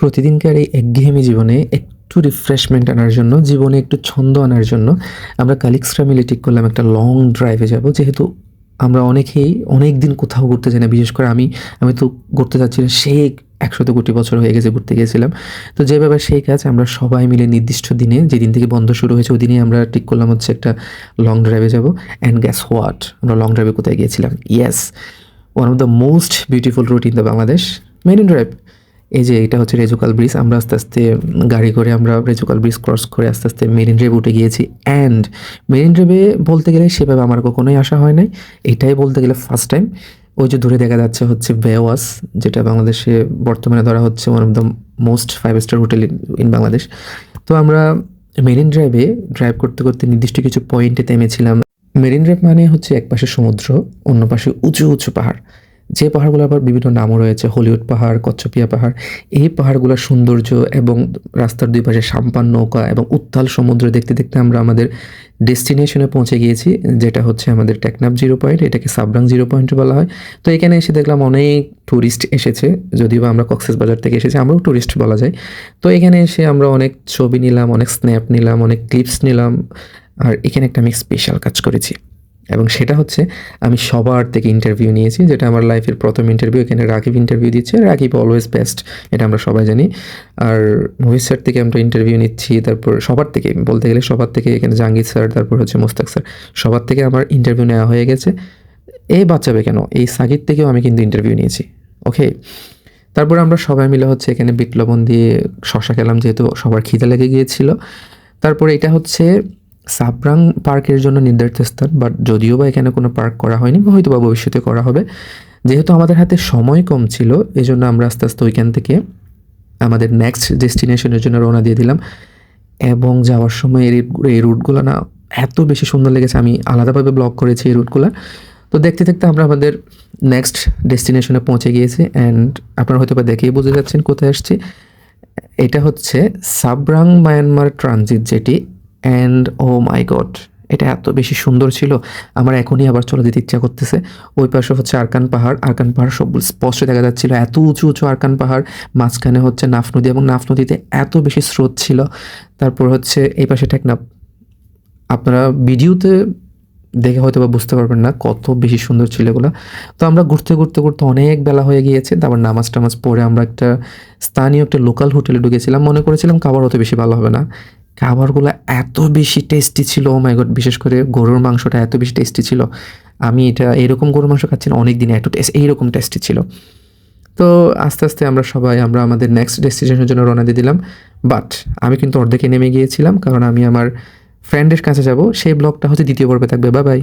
প্রতিদিনকার এই একঘেয়েমি জীবনে একটু রিফ্রেশমেন্ট আনার জন্য, জীবনে একটু ছন্দ আনার জন্য, আমরা কালিক্সরা মিলে ঠিক করলাম একটা লং ড্রাইভে যাব। যেহেতু আমরা অনেকেই অনেক দিন কোথাও ঘুরতে যাই না, বিশেষ করে আমি আমি তো ঘুরতে যাচ্ছিলাম সেই একশত কোটি বছর হয়ে গেছে ঘুরতে গিয়েছিলাম। তো যে ব্যাপার সেই কাজ, আমরা সবাই মিলে নির্দিষ্ট দিনে, যেদিন থেকে বন্ধ শুরু হয়েছে ওই দিনই আমরা ঠিক করলাম হচ্ছে একটা লং ড্রাইভে যাব। অ্যান্ড গ্যাস হোয়াট আমরা লং ড্রাইভে কোথায় গিয়েছিলাম? Yes one of the most beautiful route in the Bangladesh marine drive এই যে এটা হচ্ছে রেজুকাল ব্রিজ আমরা আস্তে আস্তে গাড়ি করে আমরা রেজুকাল ব্রিজ ক্রস করে আস্তে আস্তে মেরিন ড্রাইভ উঠে গিয়েছি। অ্যান্ড মেরিন ড্রাইভে বলতে গেলে সেভাবে আমার কখনোই আসা হয় নাই। এটাই বলতে গেলে ফার্স্ট টাইম ওই যে দূরে দেখা যাচ্ছে হচ্ছে বেওয়াস যেটা বাংলাদেশে বর্তমানে ধরা হচ্ছে one of the most five star hotel in Bangladesh তো আমরা মেরিন ড্রাইভে ড্রাইভ করতে করতে নির্দিষ্ট কিছু পয়েন্টে থেমেছিলাম। মেরিন ড্রাইভ মানে হচ্ছে এক পাশে সমুদ্র, অন্য পাশে উঁচু উঁচু পাহাড়। যে পাহাড়গুলো আবার বিভিন্ন নামও রয়েছে, হলিউড পাহাড়, কচ্ছপিয়া পাহাড়, এই পাহাড়গুলোর সৌন্দর্য এবং রাস্তার দুই পাশে সাম্পান নৌকা এবং উত্তাল সমুদ্র দেখতে দেখতে আমরা আমাদের ডেস্টিনেশনে পৌঁছে গিয়েছি, যেটা হচ্ছে আমাদের টেকনাফ জিরো পয়েন্ট, এটাকে সাবরাং জিরো পয়েন্ট বলা হয়। তো এখানে এসে দেখলাম অনেক ট্যুরিস্ট এসেছে, যদিও আমরা কক্সেস বাজার থেকে এসেছি, আমরাও ট্যুরিস্ট বলা যায়। তো এখানে এসে আমরা অনেক ছবি নিলাম, অনেক স্ন্যাপ নিলাম, অনেক ক্লিপস নিলাম, আর এখানে একটা আমি স্পেশাল কাজ করেছি। এবং সেটা হচ্ছে আমি সবার থেকে ইন্টারভিউ নিয়েছি, যেটা আমার লাইফের প্রথম ইন্টারভিউ এখানে রাকিব ইন্টারভিউ দিচ্ছে। রাকিব অলওয়েজ বেস্ট এটা আমরা সবাই জানি। আর মহিত স্যার থেকে আমরা ইন্টারভিউ নিচ্ছি, তারপর সবার থেকে, বলতে গেলে সবার থেকে, এখানে জাহাঙ্গীর স্যার তারপর হচ্ছে মোস্তাক স্যার সবার থেকে আমার ইন্টারভিউ নেওয়া হয়ে গেছে। এই বাচ্চাবে কেন? এই সাকির থেকেও আমি কিন্তু ইন্টারভিউ নিয়েছি ওকে তারপর আমরা সবাই মিলে হচ্ছে এখানে বিট লবণ দিয়ে শশা খেলাম, যেহেতু সবার খিদে লেগে গিয়েছিল। তারপরে এটা হচ্ছে সাবরাং পার্কের জন্য নির্ধারিত স্থান বাট যদিও বা এখানে কোনো পার্ক করা হয়নি বা হয়তো বা ভবিষ্যতে করা হবে। যেহেতু আমাদের হাতে সময় কম ছিল এই জন্য আমরা আস্তে আস্তে ওইখান থেকে আমাদের নেক্সট ডেস্টিনেশনের জন্য রওনা দিয়ে দিলাম। এবং যাওয়ার সময় এই এই রুটগুলো না এত বেশি সুন্দর লেগেছে, আমি আলাদাভাবে ব্লগ করেছি এই রুটগুলো। তো দেখতে দেখতে আমরা আমাদের নেক্সট ডেস্টিনেশনে পৌঁছে গিয়েছি অ্যান্ড আপনারা হয়তো বা দেখেই বুঝে যাচ্ছেন কোথায় আসছি। এটা হচ্ছে সাবরাং মায়ানমার ট্রানজিট যেটি অ্যান্ড ও মাই গড এটা এত বেশি সুন্দর ছিল। আমার এখনই আবার চলে যেতে ইচ্ছা করতেছে। ওই পাশে হচ্ছে আরকান পাহাড়। আরকান পাহাড় সব স্পষ্ট দেখা যাচ্ছিল। এত উঁচু উঁচু আরকান পাহাড়। মাঝখানে হচ্ছে নাফ নদী এবং নাফ নদীতে এত বেশি স্রোত ছিল। তারপর হচ্ছে এই পাশে টেকনাফ। আপনারা ভিডিওতে দেখে হয়তো বা বুঝতে পারবেন না কত বেশি সুন্দর ছিল এগুলো। তো আমরা ঘুরতে ঘুরতে ঘুরতে অনেক বেলা হয়ে গিয়েছে। তারপর নামাজ টামাজ পরে আমরা একটা স্থানীয় একটা লোকাল হোটেলে ঢুকেছিলাম। মনে করেছিলাম খাবার অত বেশি ভালো হবে না। খাবারগুলো এত বেশি টেস্টি ছিল ও মাই গড বিশেষ করে গরুর মাংসটা এত বেশি টেস্টি ছিল। আমি এটা এরকম গরুর মাংস খাচ্ছি না অনেক দিন এত টেস্ট এইরকম টেস্টি ছিল। তো আস্তে আস্তে আমরা সবাই, আমরা আমাদের নেক্সট ডেস্টিনেশনের জন্য রওনা দিয়ে দিলাম। বাট আমি কিন্তু অর্ধেকে নেমে গিয়েছিলাম, কারণ আমি আমার ফ্রেন্ডের কাছে যাব, সেই ব্লগটা হচ্ছে দ্বিতীয় পর্বে থাকবে। বা বাই